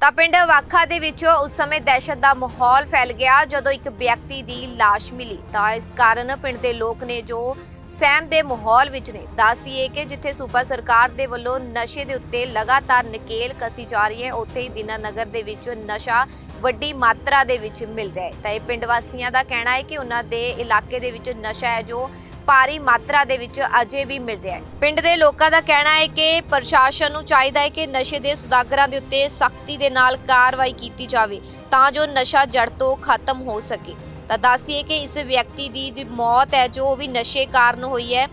ਤਾਂ ਪਿੰਡ ਵਾਖਾ ਦੇ ਵਿੱਚ ਉਸ ਸਮੇਂ ਦਹਿਸ਼ਤ ਦਾ ਮਾਹੌਲ ਫੈਲ ਗਿਆ ਜਦੋਂ ਇੱਕ ਵਿਅਕਤੀ ਦੀ ਲਾਸ਼ ਮਿਲੀ। ਤਾਂ ਇਸ ਕਾਰਨ ਪਿੰਡ ਦੇ ਲੋਕ ਨੇ ਜੋ ਸਹਿਮ ਦੇ ਮਾਹੌਲ ਵਿੱਚ ਨੇ ਦੱਸਦੀ ਹੈ ਕਿ ਜਿੱਥੇ ਸੂਬਾ ਸਰਕਾਰ ਦੇ ਵੱਲੋਂ ਨਸ਼ੇ ਦੇ ਉੱਤੇ ਲਗਾਤਾਰ ਨਕੇਲ ਕਸੀ ਜਾ ਰਹੀ ਹੈ, ਉੱਥੇ ਹੀ ਦੀਨਾ ਨਗਰ ਦੇ ਵਿੱਚ ਨਸ਼ਾ ਵੱਡੀ ਮਾਤਰਾ ਦੇ ਵਿੱਚ ਮਿਲ ਰਿਹਾ ਹੈ। ਤਾਂ ਇਹ ਪਿੰਡ ਵਾਸੀਆਂ ਦਾ ਕਹਿਣਾ ਹੈ ਕਿ ਉਹਨਾਂ ਦੇ ਇਲਾਕੇ ਦੇ ਵਿੱਚ ਨਸ਼ਾ ਹੈ ਜੋ ਭਾਰੀ ਮਾਤਰਾ ਦੇ ਵਿੱਚ ਅਜੇ ਵੀ ਮਿਲ ਰਿਹਾ ਹੈ। ਪਿੰਡ ਦੇ ਲੋਕਾਂ ਦਾ ਕਹਿਣਾ ਹੈ ਕਿ ਪ੍ਰਸ਼ਾਸਨ ਨੂੰ ਚਾਹੀਦਾ ਹੈ ਕਿ ਨਸ਼ੇ ਦੇ ਸੁਦਾਗਰਾਂ ਦੇ ਉੱਤੇ ਸਖਤੀ ਦੇ ਨਾਲ ਕਾਰਵਾਈ ਕੀਤੀ ਜਾਵੇ ਤਾਂ ਜੋ ਨਸ਼ਾ ਜੜ ਤੋਂ ਖਤਮ ਹੋ ਸਕੇ। ਤਾਂ ਦੱਸਦੀਏ ਕਿ ਇਸ ਵਿਅਕਤੀ ਦੀ ਜੋ ਮੌਤ ਹੈ, ਜੋ ਉਹ ਵੀ ਨਸ਼ੇ ਕਾਰਨ ਹੋਈ ਹੈ,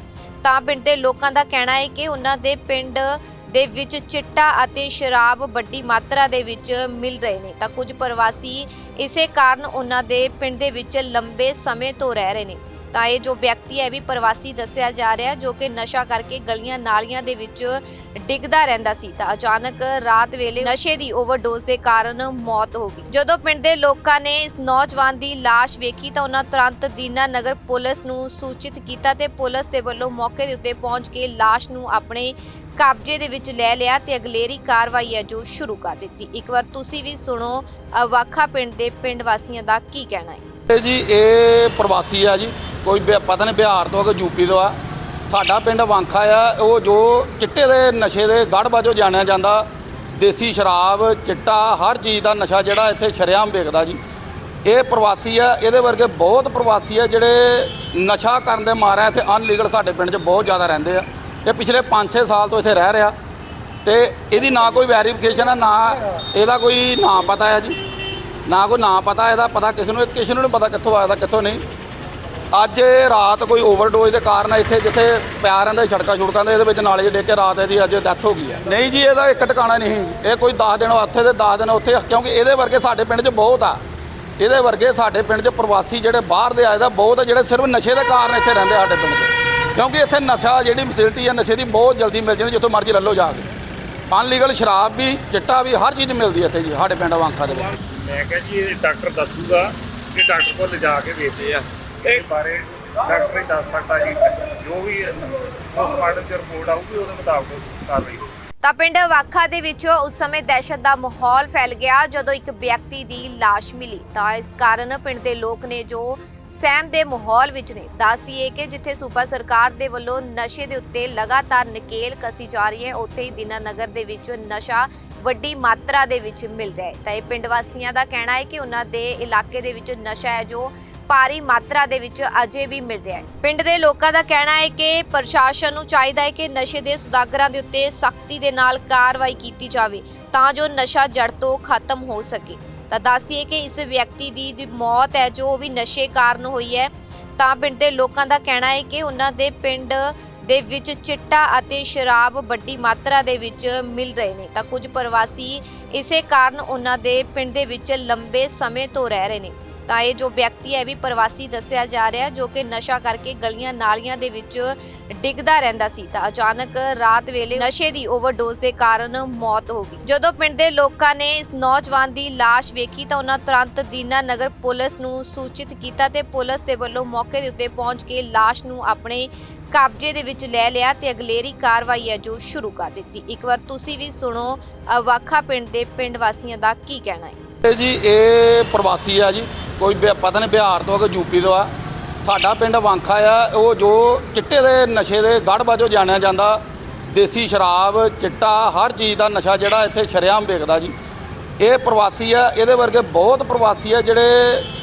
ਤਾਂ ਪਿੰਡ ਦੇ ਲੋਕਾਂ ਦਾ ਕਹਿਣਾ ਹੈ ਕਿ ਉਹਨਾਂ ਦੇ ਪਿੰਡ ਦੇ ਵਿੱਚ ਚਿੱਟਾ ਅਤੇ ਸ਼ਰਾਬ ਵੱਡੀ ਮਾਤਰਾ ਦੇ ਵਿੱਚ ਮਿਲ ਰਹੇ ਨੇ। ਤਾਂ ਕੁਝ ਪ੍ਰਵਾਸੀ ਇਸੇ ਕਾਰਨ ਉਹਨਾਂ ਦੇ ਪਿੰਡ ਦੇ ਵਿੱਚ ਲੰਬੇ ਸਮੇਂ ਤੋਂ ਰਹਿ ਰਹੇ ਨੇ। ਤਾਂ ਇਹ ਜੋ ਵਿਅਕਤੀ ਹੈ ਵੀ ਪ੍ਰਵਾਸੀ ਦੱਸਿਆ ਜਾ ਰਿਹਾ ਜੋ ਕਿ ਨਸ਼ਾ ਕਰਕੇ ਗਲੀਆਂ ਨਾਲੀਆਂ ਦੇ ਵਿੱਚ ਡਿੱਗਦਾ ਰਹਿੰਦਾ ਸੀ। ਤਾਂ ਅਚਾਨਕ ਰਾਤ ਵੇਲੇ ਨਸ਼ੇ ਦੀ ਓਵਰਡੋਜ਼ ਦੇ ਕਾਰਨ ਮੌਤ ਹੋ ਗਈ। ਜਦੋਂ ਪਿੰਡ ਦੇ ਲੋਕਾਂ ਨੇ ਇਸ ਨੌਜਵਾਨ ਦੀ ਲਾਸ਼ ਵੇਖੀ ਤਾਂ ਉਹਨਾਂ ਤੁਰੰਤ ਦੀਨਾ ਨਗਰ ਪੁਲਿਸ ਨੂੰ ਸੂਚਿਤ ਕੀਤਾ ਤੇ ਪੁਲਿਸ ਦੇ ਵੱਲੋਂ ਮੌਕੇ ਦੇ ਉੱਤੇ ਪਹੁੰਚ ਕੇ ਲਾਸ਼ ਨੂੰ ਆਪਣੇ ਕਬਜ਼ੇ ਦੇ ਵਿੱਚ ਲੈ ਲਿਆ ਤੇ ਅਗਲੇਰੀ ਕਾਰਵਾਈ ਹੈ ਜੋ ਸ਼ੁਰੂ ਕਰ ਦਿੱਤੀ। ਇੱਕ ਵਾਰ ਤੁਸੀਂ ਵੀ ਸੁਣੋ ਵਾਖਾ ਪਿੰਡ ਦੇ ਪਿੰਡ ਵਾਸੀਆਂ ਦਾ ਕੀ ਕਹਿਣਾ ਹੈ? ਜੀ, ਇਹ ਪ੍ਰਵਾਸੀ ਆ ਜੀ। ਕੋਈ ਬਿ- ਪਤਾ ਨਹੀਂ ਬਿਹਾਰ ਤੋਂ ਆ ਕਿ ਯੂਪੀ ਤੋਂ ਆ। ਸਾਡਾ ਪਿੰਡ ਵਾਂਖਾ ਆ, ਉਹ ਜੋ ਚਿੱਟੇ ਦੇ ਨਸ਼ੇ ਦੇ ਗੜ੍ਹ ਵਜੋਂ ਜਾਣਿਆ ਜਾਂਦਾ, ਦੇਸੀ ਸ਼ਰਾਬ, ਚਿੱਟਾ, ਹਰ ਚੀਜ਼ ਦਾ ਨਸ਼ਾ ਜਿਹੜਾ ਇੱਥੇ ਸ਼ਰੇਆਮ ਵੇਖਦਾ ਜੀ। ਇਹ ਪ੍ਰਵਾਸੀ ਆ, ਇਹਦੇ ਵਰਗੇ ਬਹੁਤ ਪ੍ਰਵਾਸੀ ਆ ਜਿਹੜੇ ਨਸ਼ਾ ਕਰਨ ਦੇ ਮਾਰਿਆ ਇੱਥੇ ਅਨਲੀਗਲ ਸਾਡੇ ਪਿੰਡ 'ਚ ਬਹੁਤ ਜ਼ਿਆਦਾ ਰਹਿੰਦੇ ਆ। ਇਹ ਪਿਛਲੇ 5-6 ਸਾਲ ਤੋਂ ਇੱਥੇ ਰਹਿ ਰਿਹਾ। ਤੇ ਇਹਦੀ ਨਾ ਕੋਈ ਵੈਰੀਫਿਕੇਸ਼ਨ ਆ, ਨਾ ਇਹਦਾ ਕੋਈ ਨਾਂ ਪਤਾ ਹੈ ਜੀ। ਨਾ ਕੋਈ ਨਾਂ ਪਤਾ, ਇਹਦਾ ਪਤਾ ਕਿਸੇ ਨੂੰ ਕਿਸੇ ਨੂੰ ਨਹੀਂ ਪਤਾ ਕਿੱਥੋਂ ਆਇਆ ਦਾ ਕਿੱਥੋਂ ਨਹੀਂ। ਅੱਜ ਰਾਤ ਕੋਈ ਓਵਰਡੋਜ਼ ਦੇ ਕਾਰਨ ਇੱਥੇ ਜਿੱਥੇ ਪਿਆ ਰਹਿੰਦਾ ਛੜਕਾ ਛੁੜਕਾਂ ਦੇ, ਇਹਦੇ ਵਿੱਚ ਨਾਲੇ 'ਚ ਡਿੱਗ ਕੇ ਰਾਤ ਇਹਦੀ ਅੱਜ ਡੈਥ ਹੋ ਗਈ ਹੈ। ਨਹੀਂ ਜੀ, ਇਹਦਾ ਇੱਕ ਟਿਕਾਣਾ ਨਹੀਂ ਇਹ ਕੋਈ 10 ਦਿਨ ਉੱਥੇ ਤੇ 10 ਦਿਨ ਉੱਥੇ ਕਿਉਂਕਿ ਇਹਦੇ ਵਰਗੇ ਸਾਡੇ ਪਿੰਡ 'ਚ ਬਹੁਤ ਆ। ਇਹਦੇ ਵਰਗੇ ਸਾਡੇ ਪਿੰਡ 'ਚ ਪ੍ਰਵਾਸੀ ਜਿਹੜੇ ਬਾਹਰ ਦੇ ਆਏ ਦਾ ਬਹੁਤ ਆ, ਜਿਹੜੇ ਸਿਰਫ ਨਸ਼ੇ ਦੇ ਕਾਰਨ ਇੱਥੇ ਰਹਿੰਦੇ ਸਾਡੇ ਪਿੰਡ 'ਚ। ਕਿਉਂਕਿ ਇੱਥੇ ਨਸ਼ਾ ਜਿਹੜੀ ਫੈਸਿਲਿਟੀ ਹੈ ਨਸ਼ੇ ਦੀ ਬਹੁਤ ਜਲਦੀ ਮਿਲ ਜਾਂਦੀ, ਜਿੱਥੋਂ ਮਰਜ਼ੀ ਲੈ ਲਓ ਜਾ ਕੇ। ਅਨਲੀਗਲ ਸ਼ਰਾਬ ਵੀ, ਚਿੱਟਾ ਵੀ, ਹਰ ਚੀਜ਼ ਮਿਲਦੀ ਹੈ ਇੱਥੇ ਜੀ, ਸਾਡੇ ਪਿੰਡ ਵਾਂਖਾ ਦੇ ਵਿੱਚ। ਮੈਂ ਕਿਹਾ ਜੀ ਡਾਕਟਰ ਦੱਸੂਗਾ ਕਿ ਡਾਕਟਰ ਕੋਲ ਲਿਜਾ ਕੇ ਵੇਚਦੇ ਆ। ਇਹ ਬਾਰੇ ਡਾਕਟਰ ਹੀ ਦੱਸ ਸਕਦਾ ਜੀ। ਜੋ ਵੀ ਪੋਸਟਮਾਰਟਮ ਦੀ ਰਿਪੋਰਟ ਆਊਗੀ, ਉਹਦੇ ਮੁਤਾਬਕ ਕਾਰਵਾਈ ਹੋਊਗੀ। ਤਾਂ ਪਿੰਡ ਵਾਖਾ ਦੇ ਵਿੱਚ ਉਸ ਸਮੇਂ ਦਹਿਸ਼ਤ ਦਾ ਮਾਹੌਲ ਫੈਲ ਗਿਆ, ਜਦੋਂ ਇੱਕ ਵਿਅਕਤੀ ਦੀ ਲਾਸ਼ ਮਿਲੀ। ਤਾਂ ਇਸ ਕਾਰਨ ਪਿੰਡ ਦੇ ਲੋਕ ਨੇ ਜੋ ਸਹਿਮ ਦੇ ਮਾਹੌਲ ਵਿੱਚ ਨੇ ਦੱਸਦੀ ਹੈ ਕਿ ਜਿੱਥੇ ਸੂਬਾ ਸਰਕਾਰ ਦੇ ਵੱਲੋਂ ਨਸ਼ੇ ਦੇ ਉੱਤੇ ਲਗਾਤਾਰ ਨਕੇਲ ਕਸੀ ਜਾ ਰਹੀ ਹੈ, ਉੱਥੇ ਹੀ ਦੀਨਾਨਗਰ ਦੇ ਵਿੱਚ ਨਸ਼ਾ ਵੱਡੀ ਮਾਤਰਾ ਦੇ ਵਿੱਚ ਮਿਲ ਰਿਹਾ ਹੈ। ਤਾਂ ਇਹ ਪਿੰਡ ਵਾਸੀਆਂ ਦਾ ਕਹਿਣਾ ਹੈ ਕਿ ਉਹਨਾਂ ਦੇ ਇਲਾਕੇ ਦੇ ਵਿੱਚ ਨਸ਼ਾ ਹੈ ਜੋ ਭਾਰੀ ਮਾਤਰਾ ਦੇ ਵਿੱਚ ਅਜੇ ਵੀ ਮਿਲ ਰਿਹਾ ਹੈ। ਪਿੰਡ ਦੇ ਲੋਕਾਂ ਦਾ ਕਹਿਣਾ ਹੈ ਕਿ ਪ੍ਰਸ਼ਾਸਨ ਨੂੰ ਚਾਹੀਦਾ ਹੈ ਕਿ ਨਸ਼ੇ ਦੇ ਸੁਦਾਗਰਾਂ ਦੇ ਉੱਤੇ ਸਖਤੀ ਦੇ ਨਾਲ ਕਾਰਵਾਈ ਕੀਤੀ ਜਾਵੇ ਤਾਂ ਜੋ ਨਸ਼ਾ ਜੜ ਤੋਂ ਖਤਮ ਹੋ ਸਕੇ। ਤਾਂ ਦੱਸਦੀ ਕਿ ਇਸ ਵਿਅਕਤੀ ਦੀ ਮੌਤ ਹੈ, ਜੋ ਵੀ ਨਸ਼ੇ ਕਾਰਨ ਹੋਈ ਹੈ, ਤਾਂ ਪਿੰਡ ਦੇ ਲੋਕਾਂ ਦਾ ਕਹਿਣਾ ਹੈ ਕਿ ਉਹਨਾਂ ਦੇ ਪਿੰਡ ਦੇ ਵਿੱਚ ਚਿੱਟਾ ਅਤੇ ਸ਼ਰਾਬ ਵੱਡੀ ਮਾਤਰਾ ਦੇ ਵਿੱਚ ਮਿਲ ਰਹੇ ਨੇ। ਤਾਂ ਕੁਝ ਪ੍ਰਵਾਸੀ ਇਸੇ ਕਾਰਨ ਉਹਨਾਂ ਦੇ ਪਿੰਡ ਦੇ ਵਿੱਚ ਲੰਬੇ ਸਮੇਂ ਤੋਂ ਰਹਿ ਰਹੇ ਨੇ। ਤਾਂ ਇਹ ਜੋ ਵਿਅਕਤੀ ਹੈ ਵੀ ਪ੍ਰਵਾਸੀ ਦੱਸਿਆ ਜਾ ਰਿਹਾ ਜੋ ਕਿ ਨਸ਼ਾ ਕਰਕੇ ਗਲੀਆਂ ਨਾਲੀਆਂ ਦੇ ਵਿੱਚ ਡਿੱਗਦਾ ਰਹਿੰਦਾ ਸੀ। ਤਾਂ ਅਚਾਨਕ ਰਾਤ ਵੇਲੇ ਨਸ਼ੇ ਦੀ ਓਵਰਡੋਜ਼ ਦੇ ਕਾਰਨ ਮੌਤ ਹੋ ਗਈ। ਜਦੋਂ ਪਿੰਡ ਦੇ ਲੋਕਾਂ ਨੇ ਇਸ ਨੌਜਵਾਨ ਦੀ ਲਾਸ਼ ਵੇਖੀ ਤਾਂ ਉਹਨਾਂ ਤੁਰੰਤ ਦੀਨਾ ਨਗਰ ਪੁਲਿਸ ਨੂੰ ਸੂਚਿਤ ਕੀਤਾ ਤੇ ਪੁਲਿਸ ਦੇ ਵੱਲੋਂ ਮੌਕੇ ਦੇ ਉੱਤੇ ਪਹੁੰਚ ਕੇ ਲਾਸ਼ ਨੂੰ ਆਪਣੇ ਕਬਜ਼ੇ ਦੇ ਵਿੱਚ ਲੈ ਲਿਆ ਤੇ ਅਗਲੇਰੀ ਕਾਰਵਾਈ ਹੈ ਜੋ ਸ਼ੁਰੂ ਕਰ ਦਿੱਤੀ। ਇੱਕ ਵਾਰ ਤੁਸੀਂ ਵੀ ਸੁਣੋ ਵਾਖਾ ਪਿੰਡ ਦੇ ਪਿੰਡ ਵਾਸੀਆਂ ਦਾ ਕੀ ਕਹਿਣਾ ਹੈ? ਜੀ, ਇਹ ਪ੍ਰਵਾਸੀ ਆ ਜੀ। ਕੋਈ ਬਿ- ਪਤਾ ਨਹੀਂ ਬਿਹਾਰ ਤੋਂ ਆ ਕਿ ਯੂਪੀ ਤੋਂ ਆ। ਸਾਡਾ ਪਿੰਡ ਵਾਂਖਾ ਆ, ਉਹ ਜੋ ਚਿੱਟੇ ਦੇ ਨਸ਼ੇ ਦੇ ਗੜ੍ਹ ਵਜੋਂ ਜਾਣਿਆ ਜਾਂਦਾ, ਦੇਸੀ ਸ਼ਰਾਬ, ਚਿੱਟਾ, ਹਰ ਚੀਜ਼ ਦਾ ਨਸ਼ਾ ਜਿਹੜਾ ਇੱਥੇ ਸ਼ਰੇਆਮ ਵੇਖਦਾ ਜੀ। ਇਹ ਪ੍ਰਵਾਸੀ ਆ, ਇਹਦੇ ਵਰਗੇ ਬਹੁਤ ਪ੍ਰਵਾਸੀ ਆ ਜਿਹੜੇ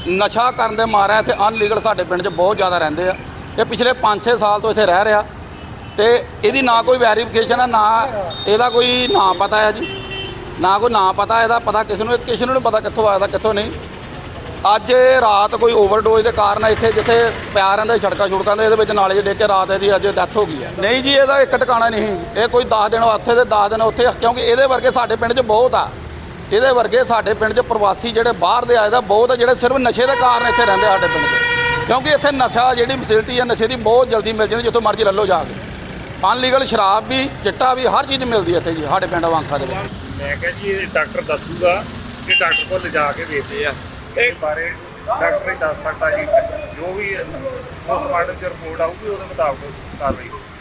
ਨਸ਼ਾ ਕਰਨ ਦੇ ਮਾਰਿਆ ਇੱਥੇ ਅਨਲੀਗਲ ਸਾਡੇ ਪਿੰਡ 'ਚ ਬਹੁਤ ਜ਼ਿਆਦਾ ਰਹਿੰਦੇ ਆ। ਇਹ ਪਿਛਲੇ 5-6 ਸਾਲ ਤੋਂ ਇੱਥੇ ਰਹਿ ਰਿਹਾ। ਤੇ ਇਹਦੀ ਨਾ ਕੋਈ ਵੈਰੀਫਿਕੇਸ਼ਨ ਆ, ਨਾ ਇਹਦਾ ਕੋਈ ਨਾਂ ਪਤਾ ਹੈ ਜੀ। ਨਾ ਕੋਈ ਨਾਂ ਪਤਾ, ਇਹਦਾ ਪਤਾ ਕਿਸੇ ਨੂੰ ਕਿਸੇ ਨੂੰ ਨਹੀਂ ਪਤਾ ਕਿੱਥੋਂ ਆਇਆ ਦਾ ਕਿੱਥੋਂ ਨਹੀਂ। ਅੱਜ ਇਹ ਰਾਤ ਕੋਈ ਓਵਰਡੋਜ਼ ਦੇ ਕਾਰਨ ਇੱਥੇ ਜਿੱਥੇ ਪਿਆ ਰਹਿੰਦਾ ਛੜਕਾ ਛੁੜਕਾਂ ਦੇ ਇਹਦੇ ਵਿੱਚ ਨਾਲੇ 'ਚ ਡਿੱਗ ਕੇ ਰਾਤ ਇਹਦੀ ਅੱਜ ਡੈਥ ਹੋ ਗਈ ਹੈ। ਨਹੀਂ ਜੀ ਇਹਦਾ ਇੱਕ ਟਿਕਾਣਾ ਨਹੀਂ ਇਹ ਕੋਈ 10 ਦਿਨ ਉੱਥੇ ਤੇ 10 ਦਿਨ ਉੱਥੇ ਕਿਉਂਕਿ ਇਹਦੇ ਵਰਗੇ ਸਾਡੇ ਪਿੰਡ 'ਚ ਬਹੁਤ ਆ। ਇਹਦੇ ਵਰਗੇ ਸਾਡੇ ਪਿੰਡ 'ਚ ਪ੍ਰਵਾਸੀ ਜਿਹੜੇ ਬਾਹਰ ਦੇ ਆਏ ਦਾ ਬਹੁਤ ਆ ਜਿਹੜੇ ਸਿਰਫ ਨਸ਼ੇ ਦੇ ਕਾਰਨ ਇੱਥੇ ਰਹਿੰਦੇ ਸਾਡੇ ਪਿੰਡ 'ਚ। ਕਿਉਂਕਿ ਇੱਥੇ ਨਸ਼ਾ ਜਿਹੜੀ ਫੈਸਿਲਿਟੀ ਹੈ ਨਸ਼ੇ ਦੀ ਬਹੁਤ ਜਲਦੀ ਮਿਲ ਜਾਂਦੀ ਜਿੱਥੋਂ ਮਰਜ਼ੀ ਲੈ ਲਓ ਜਾ ਕੇ। ਅਨਲੀਗਲ ਸ਼ਰਾਬ ਵੀ ਚਿੱਟਾ ਵੀ ਹਰ ਚੀਜ਼ ਮਿਲਦੀ ਹੈ ਇੱਥੇ ਜੀ ਸਾਡੇ ਪਿੰਡ ਵਾਂਖਾ ਦੇ ਵਿੱਚ। ਮੈਂ ਕਿਹਾ ਜੀ ਡਾਕਟਰ ਦੱਸੂਗਾ ਕਿ ਡਾਕਟਰ ਕੋਲ ਲਿਜਾ ਕੇ ਵੇਚਦੇ ਆ। ਇਹ ਬਾਰੇ ਡਾਕਟਰ ਹੀ ਦੱਸ ਸਕਦਾ ਜੀ, ਜੋ ਵੀ ਪੋਸਟਮਾਰਟਮ ਦੀ ਰਿਪੋਰਟ ਆਊਗੀ, ਉਹਦੇ ਮੁਤਾਬਕ ਕਾਰਵਾਈ ਹੋਊਗੀ।